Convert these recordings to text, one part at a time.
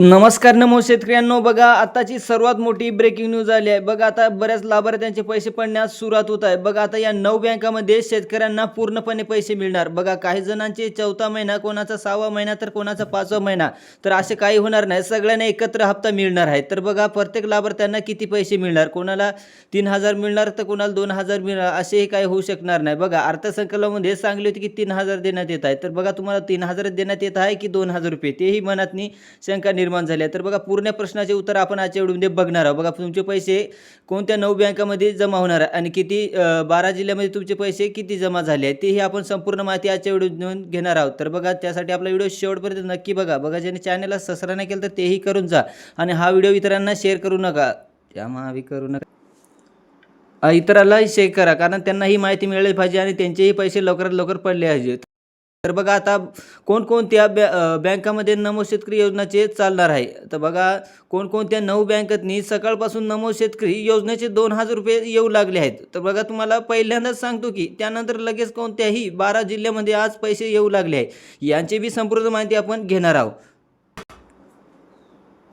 नमस्कार नमो शेतकऱ्यांनो बघा आताची सर्वात मोठी ब्रेकिंग न्यूज आली आहे. बघा आता बऱ्याच लाभार्थ्यांचे पैसे पडण्यास सुरुवात होत आहे. बघा आता या नऊ बँकामध्ये शेतकऱ्यांना पूर्णपणे पैसे मिळणार. बघा काही जणांचे चौथा महिना कोणाचा सहावा महिना तर कोणाचा पाचवा महिना तर असे काही होणार नाही. सगळ्यांना एकत्र हप्ता मिळणार आहे. तर बघा प्रत्येक लाभार्थ्यांना किती पैसे मिळणार? कोणाला तीन हजार मिळणार तर कोणाला दोन हजार मिळणार? असेही काही होऊ शकणार नाही. बघा अर्थसंकल्पामध्ये सांगली होती की तीन हजार देण्यात येत आहे. तर बघा तुम्हाला तीन हजार देण्यात येत आहे की दोन हजार रुपये? तेही मनातनी शंका निर्माण निर्माण झाल्या तर बघा पूर्ण प्रश्नाचे उत्तर आपण आजच्या व्हिडिओमध्ये बघणार आहोत. बघा तुमचे पैसे कोणत्या नऊ बँकामध्ये जमा होणार आहे आणि किती बारा जिल्ह्यामध्ये तुमचे पैसे किती जमा झाले आहेत तेही आपण संपूर्ण माहिती आजच्या व्हिडिओ घेणार आहोत. तर बघा त्यासाठी आपला व्हिडिओ शेवटपर्यंत नक्की बघा. बघा ज्याने चॅनलला सबस्क्राईब नाही केलं तर तेही करून जा. आणि हा व्हिडिओ इतरांना शेअर करू नका. त्यामावी करू नका. इतरालाही शेअर करा कारण त्यांना ही माहिती मिळाली पाहिजे आणि त्यांचेही पैसे लवकरात लवकर पडले पाहिजेत तर बघा आता कोणकोणत्या बॅ बँकामध्ये नमो शेतकरी योजनाचे चालणार आहे? तर बघा कोणकोणत्या नऊ बँकातनी सकाळपासून नमो शेतकरी योजनेचे दोन हजार रुपये येऊ लागले आहेत. तर बघा तुम्हाला पहिल्यांदाच सांगतो की त्यानंतर लगेच कोणत्याही बारा जिल्ह्यामध्ये आज पैसे येऊ लागले आहे यांची बी संपूर्ण माहिती आपण घेणार आहोत.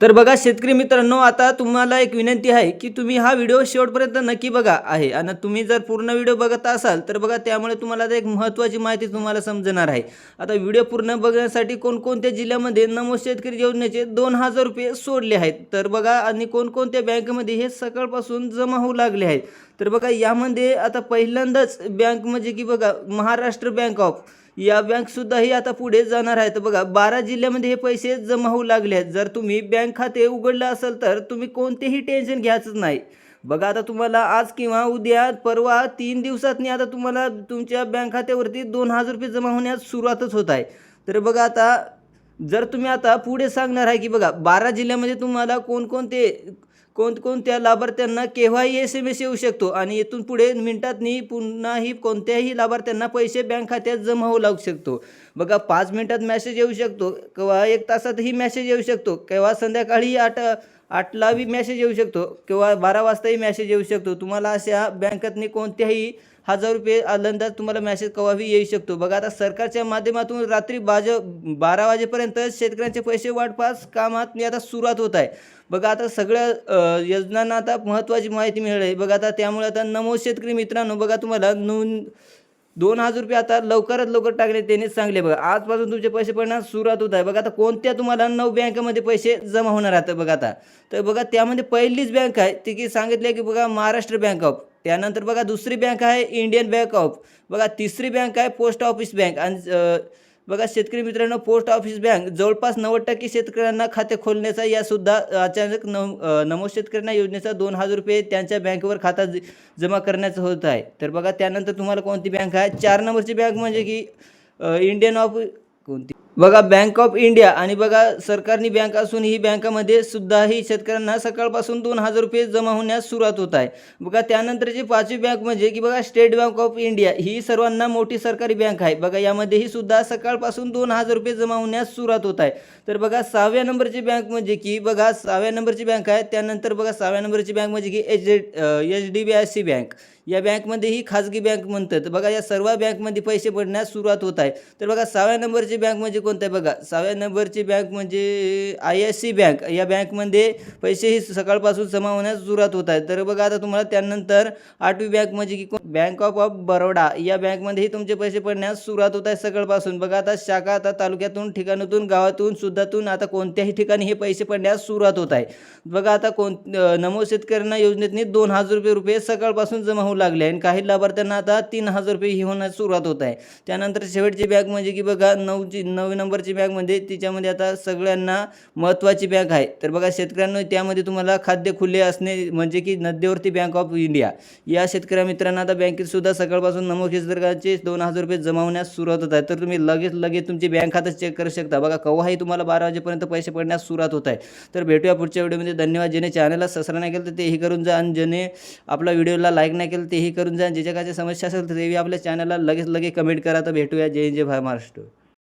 तर बघा शेतकरी मित्रांनो आता तुम्हाला एक विनंती आहे की तुम्ही हा व्हिडिओ शेवटपर्यंत नक्की बघा आहे. आणि तुम्ही जर पूर्ण व्हिडिओ बघत असाल तर बघा त्यामुळे तुम्हाला आता एक महत्त्वाची माहिती तुम्हाला समजणार आहे. आता व्हिडिओ पूर्ण बघण्यासाठी कोणकोणत्या जिल्ह्यामध्ये नमो शेतकरी योजनेचे दोन हजार रुपये सोडले आहेत? तर बघा आणि कोणकोणत्या बँकेमध्ये हे सकाळपासून जमा होऊ लागले आहेत? तर बघा यामध्ये आता पहिल्यांदाच बँक म्हणजे की बघा महाराष्ट्र बँक ऑफ या बँकसुद्धाही आता पुढे जाणार आहे तर बघा बारा जिल्ह्यामध्ये हे पैसे जमा होऊ लागले आहेत. जर तुम्ही बँक खाते उघडलं असेल तर तुम्ही कोणतेही टेन्शन घ्यायचंच नाही. बघा आता तुम्हाला आज किंवा उद्या परवा तीन दिवसातनी आता तुम्हाला तुमच्या बँक खात्यावरती दोन हजार रुपये जमा होण्यास सुरुवातच होत आहे. तर बघा आता जर तुम्ही आता पुढे सांगणार आहे की बघा बारा जिल्ह्यामध्ये तुम्हाला कोणकोणते कोणकोणत्या लाभार्थ्यांना केव्हाही एस एम एस येऊ शकतो आणि इथून पुढे मिनिटातनी पुन्हाही कोणत्याही लाभार्थ्यांना पैसे बँक खात्यात जमा होऊ लागू शकतो. बघा पाच मिनिटात मॅसेज येऊ शकतो किंवा एक तासातही मॅसेज येऊ शकतो केव्हा संध्याकाळी आठ आठलाही मॅसेज येऊ शकतो किंवा बारा वाजताही मॅसेज येऊ शकतो. तुम्हाला अशा बँकेतने कोणत्याही हजार रुपये आनंदात तुम्हाला मॅसेज केव्हाही येऊ शकतो. बघा आता सरकारच्या माध्यमातून रात्री बाज बारा वाजेपर्यंत शेतकऱ्यांचे पैसे वाटपास कामात मी आता सुरुवात होत आहे. बघा आता सगळ्या योजनांना आता महत्त्वाची माहिती मिळाली. बघा आता त्यामुळे आता नमो शेतकरी मित्रांनो बघा तुम्हाला नोंद दोन हजार रुपये आता लवकरात लवकर टाकले त्यांनीच चांगले बघा. आजपासून तुमचे पैसे पडण्यास सुरुवात होत आहे. बघा आता कोणत्या तुम्हाला नऊ बँकेमध्ये पैसे जमा होणार आहेत बघा आता. तर बघा त्यामध्ये पहिलीच बँक आहे ती की सांगितले की बघा महाराष्ट्र बँक ऑफ. त्यानंतर बघा दुसरी बँक आहे इंडियन बँक ऑफ. बघा तिसरी बँक आहे पोस्ट ऑफिस बँक. आणि बघा शेतकरी मित्रांनो पोस्ट ऑफिस बँक जवळपास नव्वद टक्के शेतकऱ्यांना खाते खोलण्याचा यासुद्धा अचानक नम नमो शेतकऱ्यांना योजनेचा दोन हजार रुपये त्यांच्या बँकेवर खाता ज- जमा करण्याचं होत आहे. तर बघा त्यानंतर तुम्हाला कोणती बँक आहे? चार नंबरची बँक म्हणजे की इंडियन ऑफ कोणती? बघा बँक ऑफ इंडिया आणि बघा सरकारनी बँक असून ही बँकामध्ये सुद्धाही शेतकऱ्यांना सकाळपासून दोन हजार रुपये जमा होण्यास सुरुवात होत आहे. बघा त्यानंतरची पाचवी बँक म्हणजे की बघा स्टेट बँक ऑफ इंडिया ही सर्वांना मोठी सरकारी बँक आहे. बघा यामध्येही सुद्धा सकाळपासून दोन हजार रुपये जमा होण्यास सुरुवात होत आहे. तर बघा सहाव्या नंबरची बँक म्हणजे की बघा सहाव्या नंबरची बँक आहे. त्यानंतर बघा सहाव्या नंबरची बँक म्हणजे की H H D B I C bank या बँकमध्ये ही खाजगी बँक म्हणतात. बघा या सर्व बँकमध्ये पैसे पडण्यास सुरुवात होत आहे. तर बघा सहाव्या नंबरची बँक म्हणजे कोणतं आहे बघा? सहाव्या नंबरची बँक म्हणजे आय एस सी बँक. या बँकमध्ये पैसेही सकाळपासून जमा होण्यास सुरुवात होत आहे. तर बघा आता तुम्हाला त्यानंतर आठवी बँक म्हणजे की बँक ऑफ ऑफ बरोडा. या बँकमध्येही तुमचे पैसे पडण्यास सुरुवात होत आहे सकाळपासून. बघा आता शाखा आता तालुक्यातून ठिकाणातून गावातून सुद्धातून आता कोणत्याही ठिकाणी हे पैसे पडण्यास सुरुवात होत आहे. बघा आता कोण नमो शेतकऱ्यांना योजनेतनी दोन हजार रुपये रुपये सकाळपासून जमा होऊ लागले आणि काही लाभार्थ्यांना आता तीन हजार रुपये ही होण्यास सुरुवात होत आहे. त्यानंतर शेवटची बँक म्हणजे की बघा नऊची नऊ नंबरची बँक म्हणजे तिच्यामध्ये आता सगळ्यांना महत्त्वाची बँक आहे. तर बघा शेतकऱ्यांना त्यामध्ये तुम्हाला खाद्य खुले असणे म्हणजे की नद्यवरती बँक ऑफ इंडिया. या शेतकऱ्या मित्रांना आता बँकेतसुद्धा सकाळपासून नमो शेतकऱ्याचे दोन हजार रुपये जमावण्यास सुरुवात होत आहे. तर तुम्ही लगेच लगेच तुमची बँक खातं चेक करू शकता. बघा केव्हाही तुम्हाला बारा वाजेपर्यंत पैसे पडण्यास सुरुवात होत आहे. तर भेटूया पुढच्या व्हिडिओमध्ये. धन्यवाद. ज्याने चॅनलला सबस्क्राईब नाही केलं तर तेही करून जा आणि ज्याने आपला व्हिडिओला लाईक नाही केलं तेही करून जा जे काय समस्या असेल तर तेही आपल्या चॅनलला लगेच लगेच कमेंट करा. तर भेटूया. जय जय भा महाराष्ट्र.